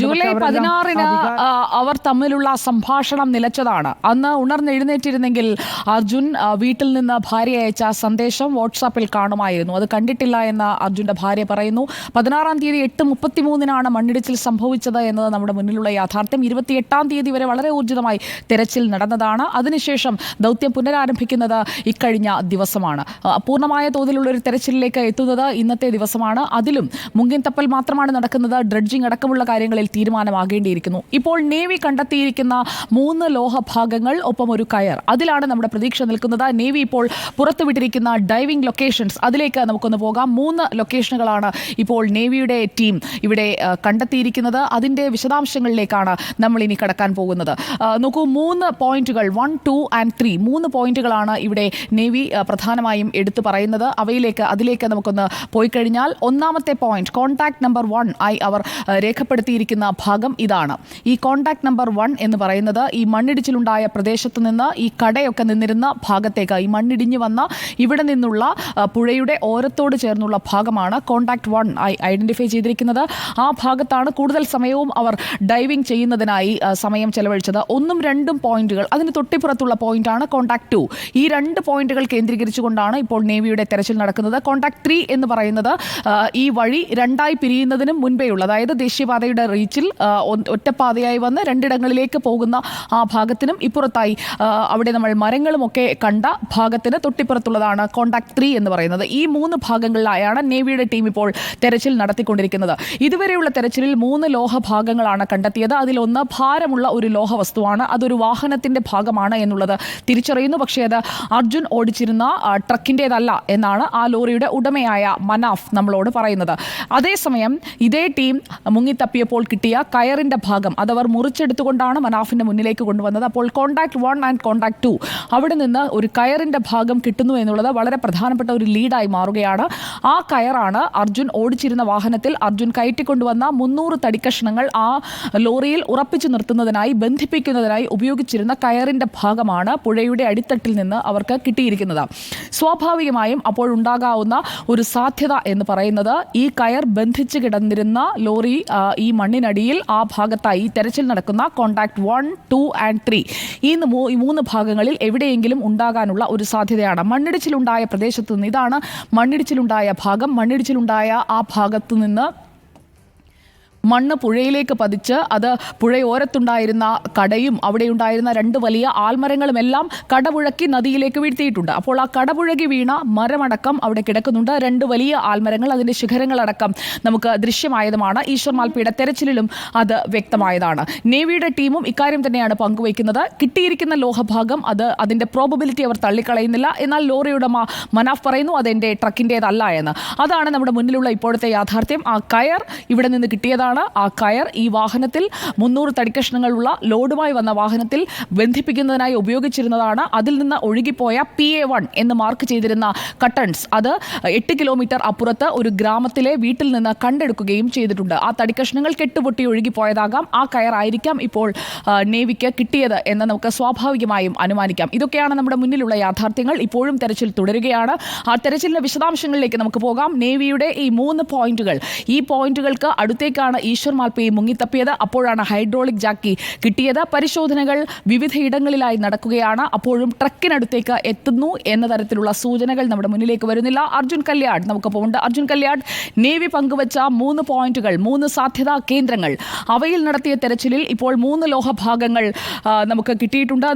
July പതിനാറിന് അവർ തമ്മിലുള്ള സംഭാഷണം നിലച്ചതാണ്. അന്ന് ഉണർന്നെഴുന്നേറ്റിരുന്നെങ്കിൽ അർജുൻ വീട്ടിൽ നിന്ന് ഭാര്യ അയച്ച സന്ദേശം വാട്സാപ്പിൽ കാണുമായിരുന്നു. അത് കണ്ടിട്ടില്ല എന്ന് അർജുന്റെ ഭാര്യ പറയുന്നു പതിനാറാം തീയതി എട്ട് മുപ്പത്തിമൂന്നിനാണ് മണ്ണിടിച്ചിൽ സംഭവിച്ചത് എന്നത് നമ്മുടെ മുന്നിലുള്ള യാഥാർത്ഥ്യം. ഇരുപത്തിയെട്ടാം തീയതി വരെ വളരെ ഊർജിതമായി തെരച്ചിൽ നടന്നതാണ്. അതിനുശേഷം ദൗത്യം പുനരാരംഭിക്കുന്നത് ഇക്കഴിഞ്ഞ ദിവസമാണ്. പൂർണമായ തോതിലുള്ള ഒരു തെരച്ചിലിലേക്ക് എത്തുന്നത് ഇന്നത്തെ ദിവസമാണ്. അതിലും മുങ്ങിൻ തപ്പൽ മാത്രമാണ് നടക്കുന്നത്. ഡ്രഡ്ജിംഗ് അടക്കമുള്ള കാര്യങ്ങളിൽ തീരുമാനമാകേണ്ടിയിരിക്കുന്നു. ഇപ്പോൾ നേവി കണ്ടെത്തിയിരിക്കുന്ന മൂന്ന് ലോഹഭാഗങ്ങൾ ഒപ്പം ഒരു കയർ. അതിലാണ് നമ്മുടെ പ്രതീക്ഷ നിൽക്കുന്നത്. നേവി ഇപ്പോൾ പുറത്തുവിട്ടിരിക്കുന്ന ഡൈവിംഗ് ലൊക്കേഷൻസ് അതിലേക്ക് നമുക്കൊന്ന് പോകാം. മൂന്ന് ലൊക്കേഷനുകളാണ് ഇപ്പോൾ നേവിയുടെ ടീം ഇവിടെ കണ്ടെത്തിയിരിക്കുന്നത്. അതിന്റെ വിശദാംശങ്ങളിലേക്കാണ് നമ്മൾ ഇനി കടക്കാൻ പോകുന്നത്. നോക്കൂ മൂന്ന് പോയിന്റുകൾ വൺ ടു ആൻഡ് ത്രീ മൂന്ന് പോയിന്റുകളാണ് ഇവിടെ നേവി പ്രധാനമായും എടുത്തു പറയുന്നത്. അവയിലേക്ക് അതിലേക്ക് നമുക്കൊന്ന് പോയി കഴിഞ്ഞാൽ ഒന്നാമത്തെ പോയിന്റ് കോൺടാക്ട് നമ്പർ വൺ ആയി അവർ ആ, രേഖപ്പെടുത്തിയിരിക്കുന്ന ഭാഗം ഇതാണ്. ഈ കോൺടാക്ട് നമ്പർ വൺ എന്ന് പറയുന്നത് ഈ മണ്ണിടിച്ചിലുണ്ടായ പ്രദേശത്ത് നിന്ന് ഈ കടയൊക്കെ നിന്നിരുന്ന ഭാഗത്തേക്ക് ഈ മണ്ണിടിഞ്ഞു വന്ന ഇവിടെ നിന്നുള്ള പുഴയുടെ ഓരത്തോട് ചേർന്നുള്ള ഭാഗമാണ് കോൺടാക്ട് വൺ ആയി ഐഡന്റിഫൈ ചെയ്തിരിക്കുന്നത്. ആ ഭാഗത്താണ് കൂടുതൽ സമയവും അവർ ഡൈവിംഗ് ചെയ്യുന്നതിനായി സമയം ചെലവഴിച്ചത്. ഒന്നും രണ്ടും പോയിന്റുകൾ. അതിന് തൊട്ടിപ്പുറത്തുള്ള പോയിന്റാണ് കോൺടാക്ട് ടു ഈ രണ്ട് പോയിന്റുകൾ കേന്ദ്രീകരിച്ചുകൊണ്ടാണ് ഇപ്പോൾ നേവിയുടെ തെരച്ചിൽ നടക്കുന്നത്. കോൺടാക്ട് ത്രീ എന്ന് പറയുന്നത് ഈ വഴി രണ്ടായി പിരിയുന്നതിനും മുൻപേയുള്ള അതായത് ദേശീയപാതയുടെ റീച്ചിൽ ഒറ്റപ്പാതയായി വന്ന് രണ്ടിടങ്ങളിലേക്ക് പോകുന്ന ആ ഭാഗത്തിനും ഇപ്പുറത്തായി അവിടെ നമ്മൾ മരങ്ങളും ഒക്കെ കണ്ട ഭാഗത്തിന് തൊട്ടിപ്പുറത്തുള്ളതാണ് കോണ്ടാക്ട് ത്രീ എന്ന് പറയുന്നത്. ഈ മൂന്ന് ഭാഗങ്ങളിലായാണ് നേവിയുടെ ടീം ഇപ്പോൾ തെരച്ചിൽ നടത്തിക്കൊണ്ടിരിക്കുന്നത്. ഇതുവരെയുള്ള തെരച്ചിലിൽ മൂന്ന് ലോഹ ഭാഗങ്ങളാണ് കണ്ടെത്തിയത്. അതിലൊന്ന് ഭാരമുള്ള ഒരു ലോഹ വസ്തുവാണ്. അതൊരു വാഹനത്തിന്റെ ഭാഗമാണ് എന്നുള്ളത് തിരിച്ചറിയുന്നു. പക്ഷേ അത് അർജുൻ ഓടിച്ചിരുന്ന ട്രക്കിന്റേതല്ല എന്നാണ് ആ ലോറിയുടെ ഉടമയായ മനാഫ് നമ്മളോട് പറയുന്നത്. അതേസമയം ഇതേ ടീം മുങ്ങിത്തപ്പിയപ്പോൾ കിട്ടിയ കയറിന്റെ ഭാഗം അതവർ മുറിച്ചെടുത്തുകൊണ്ടാണ് മനാഫിന്റെ മുന്നിലേക്ക് കൊണ്ടുവന്നത്. അപ്പോൾ contact one and contact two അവിടെ നിന്ന് ഒരു കയറിന്റെ ഭാഗം കിട്ടുന്നു എന്നുള്ളത് വളരെ പ്രധാനപ്പെട്ട ഒരു ലീഡായി മാറുകയാണ്. ആ കയറാണ് അർജുൻ ഓടിച്ചിരുന്ന വാഹനത്തിൽ അർജുൻ കയറ്റിക്കൊണ്ടുവന്ന മുന്നൂറ് തടിക്കഷ്ണങ്ങൾ ആ ലോറിയിൽ ഉറപ്പിച്ചു നിർത്തുന്നതിനായി ബന്ധിപ്പിക്കുന്നതിനായി ഉപയോഗിച്ചിരുന്ന കയറിന്റെ ഭാഗമാണ് പുഴയുടെ അടിത്തട്ടിൽ നിന്ന് അവർക്ക് കിട്ടിയിരിക്കുന്നത്. സ്വാഭാവികമായും അപ്പോൾ അപ്പോഴുണ്ടാകാവുന്ന ഒരു സാധ്യത എന്ന് പറയുന്നത് ഈ കയർ ബന്ധിച്ച് കിടന്നിരുന്ന ലോറി ഈ മണ്ണിനടിയിൽ ആ ഭാഗത്തായി തെരച്ചിൽ നടക്കുന്ന contact one two and three ഈ മൂന്ന് ഭാഗങ്ങളിൽ എവിടെയെങ്കിലും ഉണ്ടാകാനുള്ള ഒരു സാധ്യതയാണ്. മണ്ണിടിച്ചിലുണ്ടായ പ്രദേശത്ത് നിന്ന് ഇതാണ് മണ്ണിടിച്ചിലുണ്ടായ ഭാഗം. മണ്ണിടിച്ചിലുണ്ടായ ആ ഭാഗത്തു നിന്ന് മണ്ണ് പുഴയിലേക്ക് പതിച്ച് അത് പുഴയോരത്തുണ്ടായിരുന്ന കടയും അവിടെ ഉണ്ടായിരുന്ന രണ്ട് വലിയ ആൽമരങ്ങളും എല്ലാം കടപുഴക്കി നദിയിലേക്ക് വീഴ്ത്തിയിട്ടുണ്ട്. അപ്പോൾ ആ കടപുഴകി വീണ മരമടക്കം അവിടെ കിടക്കുന്നുണ്ട്. രണ്ട് വലിയ ആൽമരങ്ങൾ അതിന്റെ ശിഖരങ്ങളടക്കം നമുക്ക് ദൃശ്യമായതുമാണ്. ഈശ്വർ മാൽപ്പയുടെ തെരച്ചിലും അത് വ്യക്തമായതാണ്. നേവിയുടെ ടീമും ഇക്കാര്യം തന്നെയാണ് പങ്കുവയ്ക്കുന്നത്. കിട്ടിയിരിക്കുന്ന ലോഹഭാഗം അത് അതിന്റെ പ്രോബബിലിറ്റി അവർ തള്ളിക്കളയുന്നില്ല. എന്നാൽ ലോറി ഉടമ മനാഫ് പറയുന്നു അതെന്റെ ട്രക്കിന്റേതല്ല എന്ന്. അതാണ് നമ്മുടെ മുന്നിലുള്ള ഇപ്പോഴത്തെ യാഥാർത്ഥ്യം. ആ കയർ ഇവിടെ നിന്ന് കിട്ടിയതാണ്. ആ കയർ ഈ വാഹനത്തിൽ മുന്നൂറ് തടിക്കഷ്ണങ്ങളുള്ള ലോഡുമായി വന്ന വാഹനത്തിൽ ബന്ധിപ്പിക്കുന്നതിനായി ഉപയോഗിച്ചിരുന്നതാണ്. അതിൽ നിന്ന് ഒഴുകിപ്പോയ പി എ വൺ എന്ന് മാർക്ക് ചെയ്തിരുന്ന കട്ടൺസ് അത് എട്ട് കിലോമീറ്റർ അപ്പുറത്ത് ഒരു ഗ്രാമത്തിലെ വീട്ടിൽ നിന്ന് കണ്ടെടുക്കുകയും ചെയ്തിട്ടുണ്ട്. ആ തടിക്കഷ്ണങ്ങൾ കെട്ടുപൊട്ടി ഒഴുകിപ്പോയതാകാം. ആ കയറായിരിക്കാം ഇപ്പോൾ നേവിക്ക് കിട്ടിയത് എന്ന് നമുക്ക് സ്വാഭാവികമായും അനുമാനിക്കാം. ഇതൊക്കെയാണ് നമ്മുടെ മുന്നിലുള്ള യാഥാർത്ഥ്യങ്ങൾ. ഇപ്പോഴും തെരച്ചിൽ തുടരുകയാണ്. ആ തെരച്ചിലിന്റെ വിശദാംശങ്ങളിലേക്ക് നമുക്ക് പോകാം. നേവിയുടെ ഈ മൂന്ന് പോയിന്റുകൾ. ഈ പോയിന്റുകൾക്ക് അടുത്തേക്കാണ് ഈശ്വർ മാൽപ്പയെ മുങ്ങിത്തപ്പിയത് അപ്പോഴാണ് ഹൈഡ്രോളിക് ജാക്കി കിട്ടിയത്. പരിശോധനകൾ വിവിധ ഇടങ്ങളിലായി നടക്കുകയാണ്. അപ്പോഴും ട്രക്കിനടുത്തേക്ക് എത്തുന്നു എന്ന തരത്തിലുള്ള സൂചനകൾ നമ്മുടെ മുന്നിലേക്ക് വരുന്നില്ല. അർജുൻ കല്യാട് നമുക്കൊപ്പം ഉണ്ട്. അർജുൻ കല്യാട് നേവി പങ്കുവച്ച മൂന്ന് പോയിന്റുകൾ മൂന്ന് സാധ്യതാ കേന്ദ്രങ്ങൾ. അവയിൽ നടത്തിയ തെരച്ചിലിൽ ഇപ്പോൾ മൂന്ന് ലോഹഭാഗങ്ങൾ നമുക്ക് കിട്ടിയിട്ടുണ്ട്.